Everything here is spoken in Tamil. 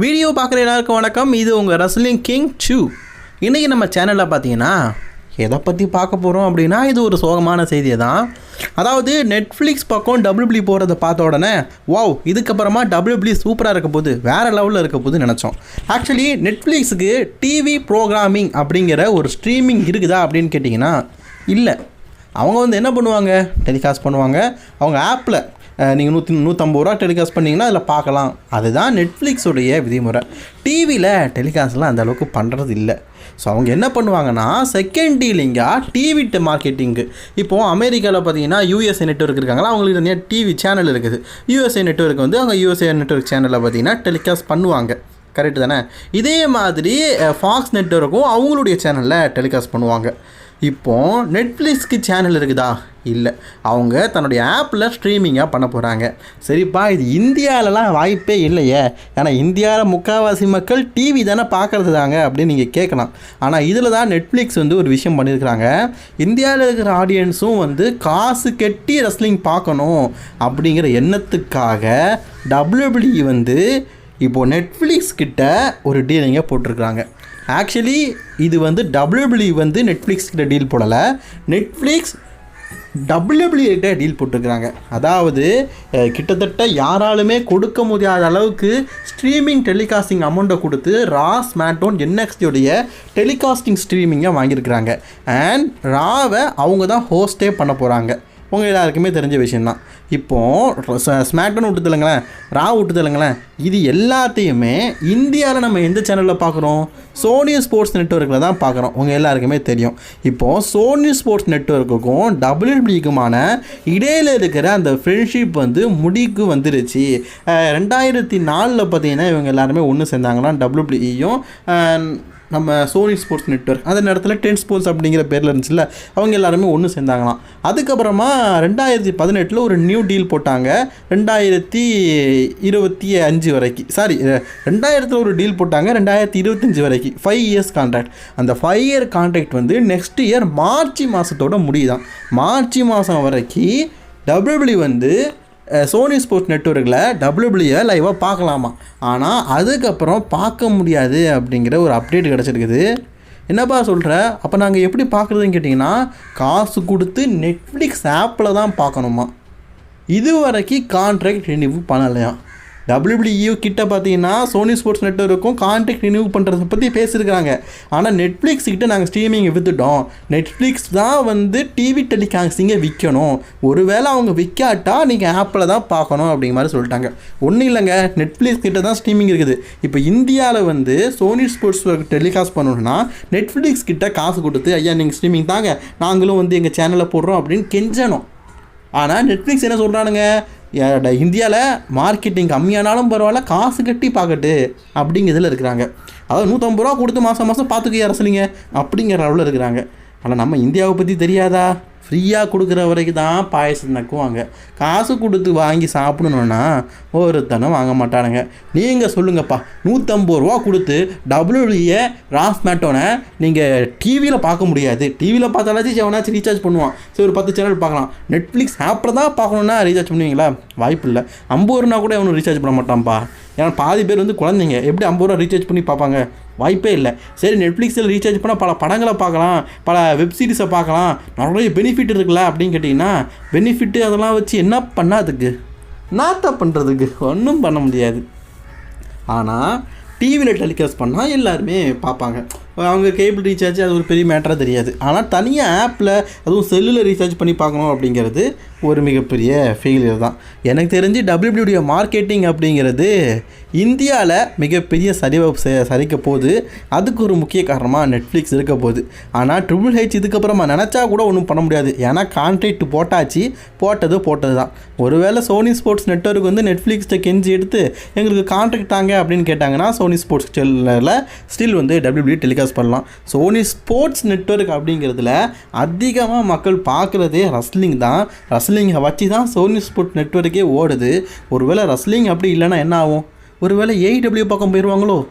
வீடியோ பார்க்குற எல்லாருக்கும் வணக்கம். இது உங்கள் ரஸ்லிங் கிங் சூ இன்றைக்கி நம்ம சேனலில் பார்த்தீங்கன்னா எதை பற்றி பார்க்க போகிறோம் அப்படின்னா இது ஒரு சோகமான செய்தியை தான். அதாவது நெட்ஃப்ளிக்ஸ் பக்கம் டபுள்யூபிளி போகிறத பார்த்த உடனே வாவ் இதுக்கப்புறமா டபுள்யூபிளி சூப்பராக இருக்க போது வேறு லெவலில் இருக்க போது நினச்சோம். ஆக்சுவலி நெட்ஃப்ளிக்ஸுக்கு டிவி ப்ரோக்ராமிங் அப்படிங்கிற ஒரு ஸ்ட்ரீமிங் இருக்குதா அப்படின்னு கேட்டிங்கன்னா இல்லை. அவங்க வந்து என்ன பண்ணுவாங்க? டெலிகாஸ்ட் பண்ணுவாங்க. அவங்க ஆப்பில் நீங்கள் நூற்றி நூற்றம்பது ரூபா டெலிகாஸ்ட் பண்ணிங்கன்னா அதில் பார்க்கலாம். அதுதான் நெட்ஃப்ளிக்ஸுடைய விதிமுறை. டிவியில் டெலிகாஸ்ட்லாம் அந்த அளவுக்கு பண்ணுறது இல்லை. ஸோ அவங்க என்ன பண்ணுவாங்கன்னா செகண்ட் டீலிங்காக டிவி மார்க்கெட்டிங்கு இப்போது அமெரிக்காவில் பார்த்தீங்கன்னா யூஎஸ்ஏ நெட்ஒர்க் இருக்காங்களா? அவங்களுக்கு நிறைய டிவி சேனல் இருக்குது. யூஎஸ்ஏ நெட்ஒர்க் வந்து அவங்க யூஎஸ்ஏ நெட்ஒர்க் சேனலில் பார்த்தீங்கன்னா டெலிகாஸ்ட் பண்ணுவாங்க. கரெக்டு தானே? இதே மாதிரி ஃபாக்ஸ் நெட்ஒர்க்கும் அவங்களுடைய சேனலில் டெலிகாஸ்ட் பண்ணுவாங்க. இப்போ நெட்ஃப்ளிக்ஸ்க்கு சேனல் இருக்குதா? இல்லை. அவங்க தன்னுடைய ஆப்பில் ஸ்ட்ரீமிங்காக பண்ண போகிறாங்க சரிப்பா இது இந்தியாவிலலாம் வாய்ப்பே இல்லையே. ஏன்னா இந்தியாவில் முக்கால்வாசி மக்கள் டிவி தானே பார்க்குறது தாங்க அப்படின்னு நீங்கள் கேட்கலாம். ஆனால் இதில் தான் நெட்ஃப்ளிக்ஸ் வந்து ஒரு விஷயம் பண்ணியிருக்கிறாங்க இந்தியாவில் இருக்கிற ஆடியன்ஸும் வந்து காசு கட்டி ரெஸ்லிங் பார்க்கணும் அப்படிங்கிற எண்ணத்துக்காக டபிள்யூபிள்யூ வந்து இப்போது நெட்ஃப்ளிக்ஸ் கிட்ட ஒரு டீலிங்கை போட்டிருக்கிறாங்க. ஆக்சுவலி இது வந்து டபிள்யூபிள்யூ வந்து நெட்ஃப்ளிக்ஸ் கிட்ட டீல் போடலை. நெட்ஃப்ளிக்ஸ் டபிள்யூபிள்யூ டீல் போட்டிருக்கிறாங்க. அதாவது கிட்டத்தட்ட யாராலுமே கொடுக்க முடியாத அளவுக்கு ஸ்ட்ரீமிங் டெலிகாஸ்டிங் அமௌண்ட்டை கொடுத்து ராஸ் மேட்டோன் என்எக்ஸ்டியோடைய டெலிகாஸ்டிங் ஸ்ட்ரீமிங்கை வாங்கியிருக்கிறாங்க. அண்ட் ராவை அவங்க தான் ஹோஸ்டே பண்ண போகிறாங்க உங்கள் எல்லாருக்குமே தெரிஞ்ச விஷயந்தான் இப்போது ஸ்மாக்டவுன் விட்டுதலுங்களேன் ரா விட்டுதலுங்களேன் இது எல்லாத்தையுமே இந்தியாவில் நம்ம எந்த சேனலில் பார்க்குறோம் சோனி ஸ்போர்ட்ஸ் நெட்ஒர்க்கில் தான் பார்க்குறோம் உங்கள் எல்லாருக்குமே தெரியும். இப்போது சோனி ஸ்போர்ட்ஸ் நெட்ஒர்க்குக்கும் டபிள்யூபிள்யூக்குமான இடையில் இருக்கிற அந்த ஃப்ரெண்ட்ஷிப் வந்து முடிக்கு வந்துருச்சு. ரெண்டாயிரத்தி நாலில் பார்த்தீங்கன்னா இவங்க எல்லாருமே ஒன்று சேர்ந்தாங்கன்னா டபிள்யூபிஇயும் நம்ம சோனி ஸ்போர்ட்ஸ் நெட்ஒர்க் அந்த நேரத்தில் டென் ஸ்போர்ட்ஸ் அப்படிங்கிற பேரில் இருந்துச்சுல்ல அவங்க எல்லாருமே ஒன்று சேர்ந்தாங்களாம். அதுக்கப்புறமா ரெண்டாயிரத்தி பதினெட்டில் ஒரு நியூ டீல் போட்டாங்க. ரெண்டாயிரத்தி இருபத்தி அஞ்சு வரைக்கும் சாரி ரெண்டாயிரத்தில் ஒரு டீல் போட்டாங்க ரெண்டாயிரத்தி இருபத்தஞ்சு வரைக்கும் ஃபைவ் இயர்ஸ் கான்ட்ராக்ட் அந்த ஃபைவ் இயர் கான்ட்ராக்ட் வந்து நெக்ஸ்ட் இயர் மார்ச் மாதத்தோட முடியுதான் மார்ச் மாதம் வரைக்கும் டபிள்யூபிள்யூ வந்து சோனி ஸ்போர்ட்ஸ் நெட்ஒர்க்கில் டபிள்யூபிள்யூ லைவாக பார்க்கலாமா? ஆனால் அதுக்கப்புறம் பார்க்க முடியாது அப்படிங்கிற ஒரு அப்டேட் கிடச்சிருக்குது. என்னப்பா சொல்கிற அப்போ நாங்கள் எப்படி பார்க்குறதுன்னு கேட்டிங்கன்னா காசு கொடுத்து நெட்ஃப்ளிக்ஸ் ஆப்பில் தான் பார்க்கணுமா? இது வரைக்கும் கான்ட்ராக்ட் ரினியூ பண்ணலையாம் டபிள்யூபிள்யூ கிட்ட பார்த்தீங்கன்னா சோனி ஸ்போர்ட்ஸ் நெட்ஒர்க்கும் கான்ட்ராக்ட் ரினியூ பண்ணுறதை பற்றி பேசியிருக்காங்க ஆனால் நெட்ஃப்ளிக்ஸ் கிட்ட நாங்கள் ஸ்ட்ரீமிங் விற்றுட்டோம் நெட்ஃப்ளிக்ஸ் தான் வந்து டிவி டெலிகாஸ்டிங்கை விற்கணும் ஒருவேளை அவங்க விற்காட்டா நீங்கள் ஆப்பில் தான் பார்க்கணும் அப்படிங்கிற மாதிரி சொல்லிட்டாங்க. ஒன்றும் இல்லைங்க. நெட்ஃப்ளிக்ஸ் கிட்ட தான் ஸ்ட்ரீமிங் இருக்குது. இப்போ இந்தியாவில் வந்து சோனி ஸ்போர்ட்ஸ் டெலிகாஸ்ட் பண்ணணும்னா நெட்ஃப்ளிக்ஸ் கிட்ட காசு கொடுத்து ஐயா நீங்கள் ஸ்ட்ரீமிங் தாங்க. நாங்களும் வந்து எங்கள் சேனலில் போடுறோம் அப்படின்னு கெஞ்சணும். ஆனால் நெட்ஃப்ளிக்ஸ் என்ன சொல்கிறானுங்க இந்தியாவில் மார்க்கெட்டிங் கம்மியானாலும் பரவாயில்ல காசு கட்டி பார்க்கட்டு அப்படிங்கிறதுல இருக்கிறாங்க. அதாவது நூற்றம்பது ரூபா கொடுத்து மாதம் மாதம் பார்த்துக்க அரசுலிங்க அப்படிங்கிற அளவில் இருக்கிறாங்க. ஆனால் நம்ம இந்தியாவை பற்றி தெரியாதா? ஃப்ரீயாக கொடுக்குற வரைக்கும் தான் பாயசம் நக்குவாங்க. காசு கொடுத்து வாங்கி சாப்பிடணுன்னா ஒருத்தனும் வாங்க மாட்டானுங்க. நீங்கள் சொல்லுங்கப்பா நூற்றம்பது ரூபா கொடுத்து டபுள்யூஏ ராஸ் மேட்டோனை நீங்கள் டிவியில் பார்க்க முடியாது. டிவியில் பார்த்தாலாச்சும் எவனாச்சும் ரீசார்ஜ் பண்ணுவான். சரி ஒரு பத்து சேனல் பார்க்கலாம். நெட்ஃப்ளிக்ஸ் ஆப்பில் தான் பார்க்கணுன்னா ரீசார்ஜ் பண்ணுவீங்களா? வாய்ப்பு இல்லை. ஐம்பது ரூபா கூட எவனும் ரீசார்ஜ் பண்ண மாட்டான்ப்பா. ஏன்னா பாதி பேர் வந்து குழந்தைங்க. எப்படி ஐம்பது ரூபா ரீசார்ஜ் பண்ணி பார்ப்பாங்க? வாய்ப்பே இல்லை. சரி நெட்ஃப்ளிக்ஸில் ரீசார்ஜ் பண்ணால் பல படங்களை பார்க்கலாம் பல வெப்சீரிஸை பார்க்கலாம். நிறைய பெனிஃபிட் இருக்குல்ல அப்படின்னு கேட்டிங்கன்னா பெனிஃபிட்டு அதெல்லாம் வச்சு என்ன பண்ணாதுக்கு நாத்தா பண்ணுறதுக்கு ஒன்றும் பண்ண முடியாது. ஆனால் டிவியில் டெலிகாஸ்ட் பண்ணால் எல்லாருமே பார்ப்பாங்க. அவங்க கேபிள் ரீசார்ஜ் அது ஒரு பெரிய மேட்டராக தெரியாது. ஆனால் தனியாக ஆப்பில் அதுவும் செல்லில் ரீசார்ஜ் பண்ணி பார்க்கணும் அப்படிங்கிறது ஒரு மிகப்பெரிய ஃபெயிலியர் தான். எனக்கு தெரிஞ்சு டபிள்யூபிள்யூடைய மார்க்கெட்டிங் அப்படிங்கிறது இந்தியாவில் மிகப்பெரிய சரிவை ச- சரிக்க போகுது. அதுக்கு ஒரு முக்கிய காரணமாக நெட்ஃப்ளிக்ஸ் இருக்க போகுது. ஆனால் ட்ரிபிள் ஹெச் இதுக்கப்புறமா நினச்சா கூட ஒன்றும் பண்ண முடியாது. ஏன்னா கான்ட்ராக்ட் போட்டாச்சு. போட்டது போட்டது தான். ஒருவேளை சோனி ஸ்போர்ட்ஸ் நெட்வொர்க் வந்து நெட்ஃப்ளிக்ஸ்ட்டை கெஞ்சி எடுத்து எங்களுக்கு கான்ட்ராக்ட் தாங்க அப்படின்னு கேட்டாங்கன்னா சோனி ஸ்போர்ட்ஸ் செல்லில் ஸ்டில் வந்து டபிள்யூபிள்யூ டெலிகாஸ்ட் பண்ணலாம். சோனி ஸ்போர்ட்ஸ் நெட்வொர்க் அப்படிங்கிறதுல அதிகமாக மக்கள் பார்க்குறதே ரஸ்லிங் தான். ரஸ்லிங்கை வச்சு தான் சோனி ஸ்போர்ட்ஸ் நெட்வொர்க்கே ஓடுது. ஒருவேளை ரஸ்லிங் அப்படி இல்லைன்னா என்ன ஆகும்? ஒருவேளை ஏஇடபிள்யூ பக்கம் போயிடுவாங்களோ